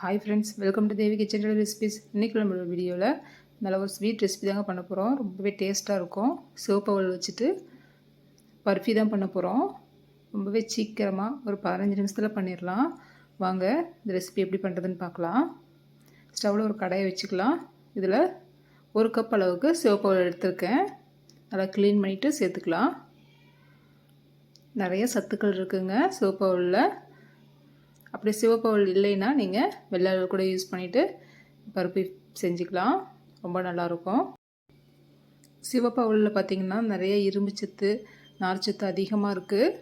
Hi friends welcome to Devi kitchen recipes இன்றைக்கி நம்மளோட வீடியோவில் நல்ல ஒரு ஸ்வீட் ரெசிபி தாங்க பண்ண போகிறோம் ரொம்பவே டேஸ்ட்டாக இருக்கும். சிவப்பவல் வச்சுட்டு பர்ஃபி தான் பண்ண போகிறோம் ரொம்பவே சீக்கிரமாக ஒரு பதினஞ்சு நிமிஷத்தில் பண்ணிடலாம் வாங்க இந்த ரெசிபி எப்படி பண்ணுறதுன்னு பார்க்கலாம். ஸ்டவ்வில் ஒரு கடையை வச்சுக்கலாம். இதில் ஒரு கப் அளவுக்கு சிவப்பவல் எடுத்திருக்கேன். நல்லா க்ளீன் பண்ணிவிட்டு சேர்த்துக்கலாம். நிறைய சத்துக்கள் இருக்குங்க சிவப்பவலில் அப்படி சிவப்பவல் இல்லைன்னா நீங்கள் வெள்ளை கூட யூஸ் பண்ணிவிட்டு பருப்பு செஞ்சுக்கலாம். ரொம்ப நல்லாயிருக்கும். சிவப்பவலில் பார்த்திங்கன்னா நிறைய இரும்பு சத்து நார்ச்சத்து அதிகமாக இருக்குது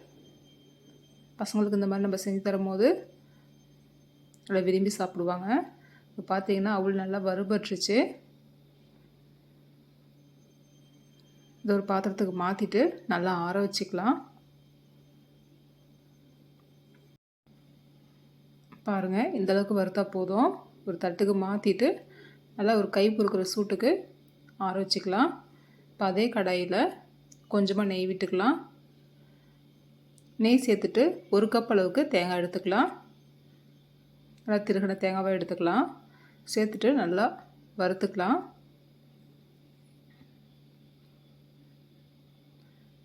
பசங்களுக்கு இந்த மாதிரி நம்ம செஞ்சு தரும்போது நல்லா விரும்பி சாப்பிடுவாங்க. இப்போ பார்த்தீங்கன்னா அவள் நல்லா வறுபட்டுருச்சு. இதை ஒரு பாத்திரத்துக்கு மாற்றிட்டு நல்லா ஆற வச்சுக்கலாம். பாருங்கள் இந்தளவுக்கு வறுத்தா போதும். ஒரு தட்டுக்கு மாற்றிட்டு நல்லா ஒரு கை பொறுக்கிற சூட்டுக்கு ஆற வச்சுக்கலாம். இப்போ அதே கடாயில் கொஞ்சமாக நெய் விட்டுக்கலாம். நெய் சேர்த்துட்டு ஒரு கப் அளவுக்கு தேங்காய் எடுத்துக்கலாம். நல்லா திருகின தேங்காவை எடுத்துக்கலாம். சேர்த்துட்டு நல்லா வறுத்துக்கலாம்.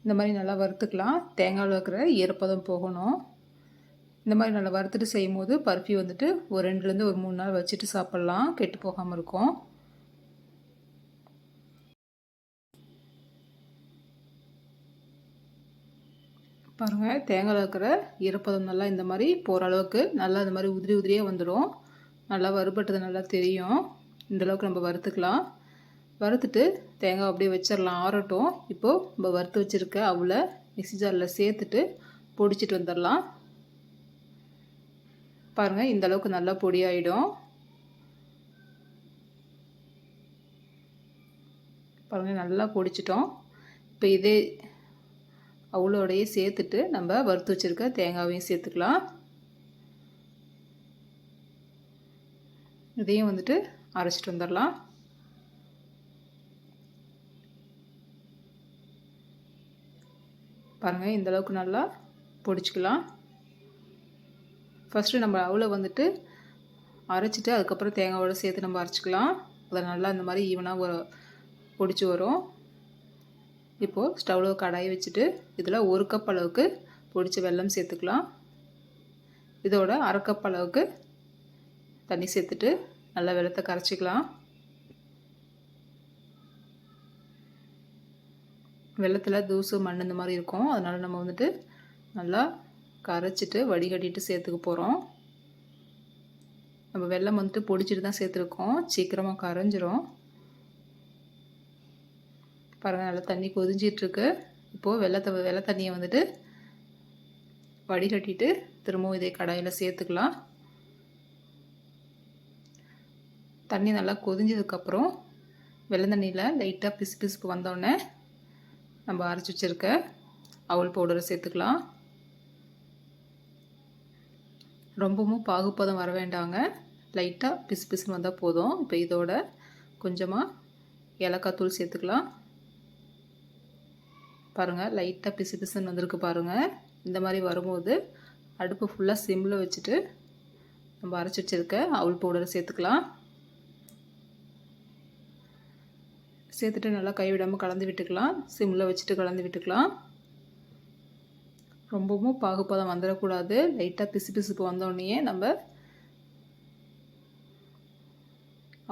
இந்த மாதிரி நல்லா வறுத்துக்கலாம். தேங்காயில் இருக்கிற ஈரப்பதம் போகணும். இந்த மாதிரி நல்லா வறுத்துட்டு செய்யும் போது பருப்பி வந்துட்டு ஒரு ரெண்டுலேருந்து ஒரு மூணு நாள் வச்சுட்டு சாப்பிட்லாம். கெட்டு போகாமல் இருக்கும். பாருங்கள் தேங்காயில் இருக்கிற ஈரப்பதம் நல்லா இந்த மாதிரி போகிற அளவுக்கு நல்லா இந்த மாதிரி உதிரி உதிரியாக வந்துடும். நல்லா வறுபட்டது நல்லா தெரியும். இந்தளவுக்கு நம்ம வறுத்துக்கலாம். வறுத்துட்டு தேங்காய் அப்படியே வச்சிடலாம். ஆறட்டும். இப்போது நம்ம வறுத்து வச்சுருக்க அவளை மிக்சி ஜாரில் சேர்த்துட்டு பொடிச்சிட்டு வந்துடலாம். பாருங்கள் இந்த அளவுக்கு நல்லா பொடியாயிடும். பாருங்கள் நல்லா பொடிச்சிட்டோம். இப்போ இதே அவ்வளோடையே சேர்த்துட்டு நம்ம வறுத்து வச்சுருக்க தேங்காவையும் சேர்த்துக்கலாம். இதையும் வந்துட்டு அரைச்சிட்டு வந்துடலாம். பாருங்கள் இந்தளவுக்கு நல்லா பொடிச்சிக்கலாம். ஃபஸ்ட்டு நம்ம அவ்வளோ வந்துட்டு அரைச்சிட்டு அதுக்கப்புறம் தேங்காவோட சேர்த்து நம்ம அரைச்சிக்கலாம். அதை நல்லா இந்த மாதிரி ஈவனாக பொடிச்சு வரும். இப்போது ஸ்டவ்வில் கடாயை வச்சுட்டு இதில் ஒரு கப் அளவுக்கு பொடிச்ச வெல்லம் சேர்த்துக்கலாம். இதோட அரை கப் அளவுக்கு தண்ணி சேர்த்துட்டு நல்லா வெள்ளத்தை கரைச்சிக்கலாம். வெள்ளத்தில் தூசு மண் இந்த மாதிரி இருக்கும். அதனால் நம்ம வந்துட்டு நல்லா கரைச்சிட்டு வடிகட்டிட்டு சேர்த்துக்க போகிறோம் நம்ம வெள்ளம் வந்துட்டு பொடிச்சிட்டு தான் சேர்த்துருக்கோம். சீக்கிரமாக கரைஞ்சிரும். பாருங்கள் நல்லா தண்ணி கொதிஞ்சிட்ருக்கு. இப்போது வெள்ளத்தை வெள்ளை தண்ணியை வந்துட்டு வடிகட்டிட்டு திரும்பவும் இதே கடாயில் சேர்த்துக்கலாம். தண்ணி நல்லா கொதிஞ்சதுக்கப்புறம் வெள்ளை தண்ணியில் லைட்டாக பிசு பிசுப்பு வந்தோடனே நம்ம அரைச்சி வச்சுருக்க அவல் பவுடரை சேர்த்துக்கலாம். ரொம்பவும் பாகுப்பதம் வர வேண்டாங்க. லைட்டாக பிசு பிசுன்னு வந்தால் போதும். இப்போ இதோட கொஞ்சமாக ஏலக்காய் தூள் சேர்த்துக்கலாம். பாருங்கள் லைட்டாக பிசு பிசுன்னு வந்திருக்கு பாருங்கள் இந்த மாதிரி வரும்போது அடுப்பு ஃபுல்லாக சிம்மில் வச்சுட்டு நம்ம அரைச்சி வச்சுருக்க அவுள் பவுடரை சேர்த்துக்கலாம். சேர்த்துட்டு நல்லா கைவிடாமல் கலந்து விட்டுக்கலாம். சிம்மில் வச்சுட்டு கலந்து விட்டுக்கலாம். ரொம்பவும் பாகுப்பதம் வந்துடக்கூடாது லைட்டாக பிசு பிசுப்பு வந்தோடனே நம்ம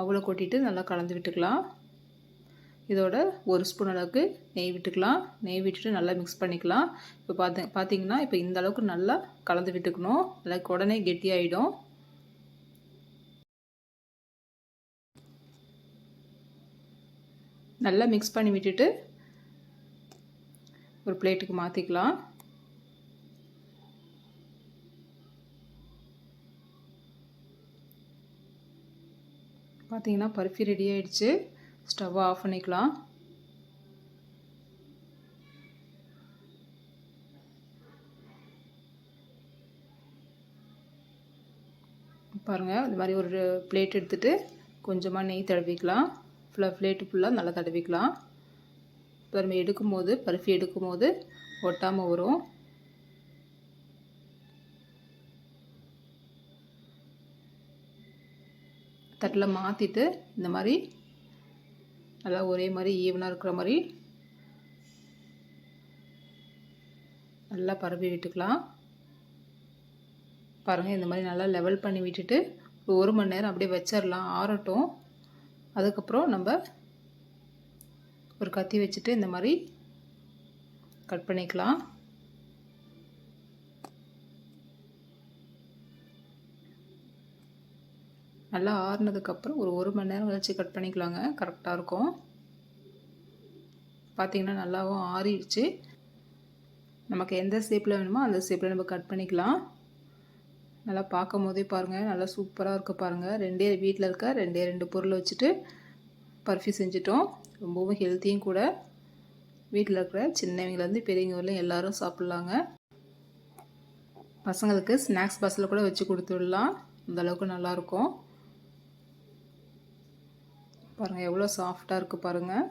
அவ்வளோ கொட்டிட்டு நல்லா கலந்து விட்டுக்கலாம். இதோட ஒரு ஸ்பூன் அளவுக்கு நெய் விட்டுக்கலாம். நெய் விட்டுட்டு நல்லா மிக்ஸ் பண்ணிக்கலாம். இப்போ பார்த்து பார்த்தீங்கன்னா இப்போ இந்த அளவுக்கு நல்லா கலந்து விட்டுக்கணும். நல்லா உடனே கெட்டியாயிடும். நல்லா மிக்ஸ் பண்ணி விட்டுட்டு ஒரு பிளேட்டுக்கு மாற்றிக்கலாம் பார்த்தீங்கன்னா பருப்பி ரெடி ஆகிடுச்சு ஸ்டவ்வை ஆஃப் பண்ணிக்கலாம். பாருங்கள் இது மாதிரி ஒரு பிளேட் எடுத்துகிட்டு கொஞ்சமாக நெய் தடவிக்கலாம். ஃபுல்லாக பிளேட்டு ஃபுல்லாக நல்லா தடவிக்கலாம். இப்போ நம்ம எடுக்கும்போது பருப்பி எடுக்கும்போது ஒட்டாமல் வரும். தட்டில் மாற்றிட்டு இந்த மாதிரி நல்லா ஒரே மாதிரி ஈவனாக இருக்கிற மாதிரி நல்லா பரப்பி விட்டுக்கலாம். பாருங்கள் இந்த மாதிரி நல்லா லெவல் பண்ணி விட்டுட்டு ஒரு ஒரு மணி நேரம் அப்படியே வச்சிடலாம் ஆறட்டும். அதுக்கப்புறம் நம்ம ஒரு கத்தி வச்சுட்டு இந்த மாதிரி கட் பண்ணிக்கலாம். நல்லா ஆறுனதுக்கப்புறம் ஒரு ஒரு மணி நேரம் கழிச்சு கட் பண்ணிக்கலாங்க. கரெக்டாக இருக்கும். பார்த்திங்கன்னா நல்லாவும் ஆறிடுச்சு. நமக்கு எந்த ஷேப்பில் வேணுமோ அந்த ஷேப்பில் நம்ம கட் பண்ணிக்கலாம். நல்லா பார்க்கும் போதே பாருங்கள் நல்லா சூப்பராக இருக்க பாருங்கள் ரெண்டே வீட்டில் இருக்க ரெண்டே ரெண்டு பொருள் வச்சுட்டு பர்ஃபி செஞ்சிட்டோம். ரொம்பவும் ஹெல்த்தியும் கூட. வீட்டில் இருக்கிற சின்னவங்கலேருந்து பெரியவங்க வரலாம் எல்லோரும் சாப்பிட்லாங்க. பசங்களுக்கு ஸ்நாக்ஸ் பாக்ஸில் கூட வச்சு கொடுத்துடலாம். அந்தளவுக்கு நல்லாயிருக்கும் பாருங்கள் எவ்வளோ சாஃப்டாக இருக்குது பாருங்கள்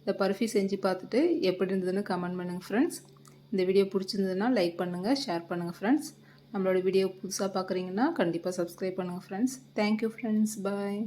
இந்த பர்ஃபி செஞ்சு பார்த்துட்டு எப்படி இருந்ததுன்னு கமெண்ட் பண்ணுங்கள் ஃப்ரெண்ட்ஸ் இந்த வீடியோ பிடிச்சிருந்ததுன்னா லைக் பண்ணுங்கள் ஷேர் பண்ணுங்கள் ஃப்ரெண்ட்ஸ் நம்மளோட வீடியோ புதுசாக பார்க்குறீங்கன்னா கண்டிப்பாக சப்ஸ்கிரைப் பண்ணுங்கள் ஃப்ரெண்ட்ஸ் தேங்க்யூ ஃப்ரெண்ட்ஸ் பாய்